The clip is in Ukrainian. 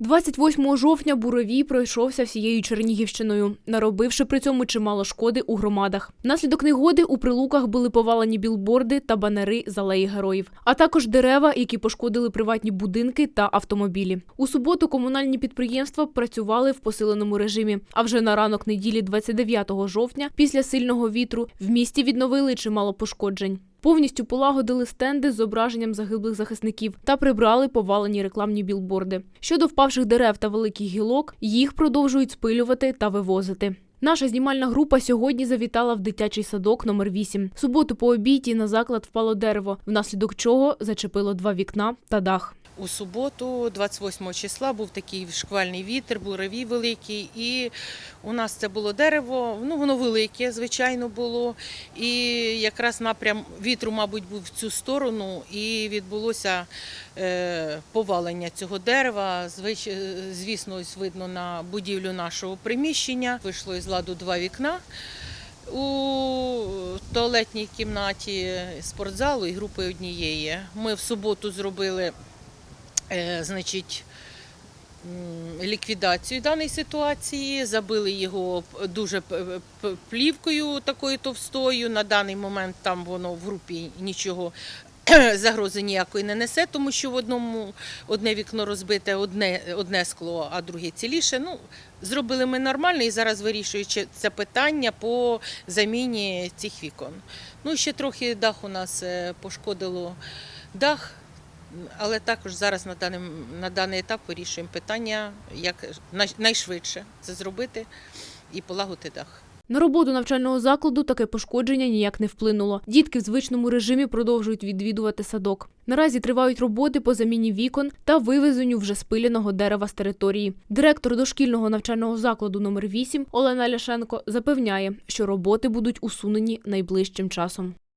28 жовтня Буровій пройшовся всією Чернігівщиною, наробивши при цьому чимало шкоди у громадах. Внаслідок негоди у прилуках були повалені білборди та банери з алеї героїв, а також дерева, які пошкодили приватні будинки та автомобілі. У суботу комунальні підприємства працювали в посиленому режимі. А вже на ранок неділі, 29 жовтня, після сильного вітру, в місті відновили чимало пошкоджень. Повністю полагодили стенди з зображенням загиблих захисників та прибрали повалені рекламні білборди. Щодо впавших дерев та великих гілок, їх продовжують спилювати та вивозити. Наша знімальна група сьогодні завітала в дитячий садок номер 8. В суботу по обіді на заклад впало дерево, внаслідок чого зачепило два вікна та дах. У суботу, 28 числа, був такий шквальний вітер, бурові великий, і у нас це було дерево. Ну воно велике, звичайно, було. І якраз напрям вітру, мабуть, був в цю сторону, і відбулося е, повалення цього дерева. Е, звісно, ось видно на будівлю нашого приміщення. Вийшло із ладу два вікна. У туалетній кімнаті спортзалу і групи однієї. Ми в суботу зробили значить, ліквідацію даної ситуації, забили його дуже плівкою такою товстою. На даний момент там воно в групі нічого. Загрози ніякої не несе, тому що в одному одне вікно розбите, одне, одне скло, а друге ціліше. Ну, зробили ми нормально і зараз вирішуючи це питання по заміні цих вікон. Ну, ще трохи дах у нас е, пошкодило дах, але також зараз на даний, на даний етап вирішуємо питання, як найшвидше це зробити і полагодити дах. На роботу навчального закладу таке пошкодження ніяк не вплинуло. Дітки в звичному режимі продовжують відвідувати садок. Наразі тривають роботи по заміні вікон та вивезенню вже спиленого дерева з території. Директор дошкільного навчального закладу номер 8 Олена Ляшенко запевняє, що роботи будуть усунені найближчим часом.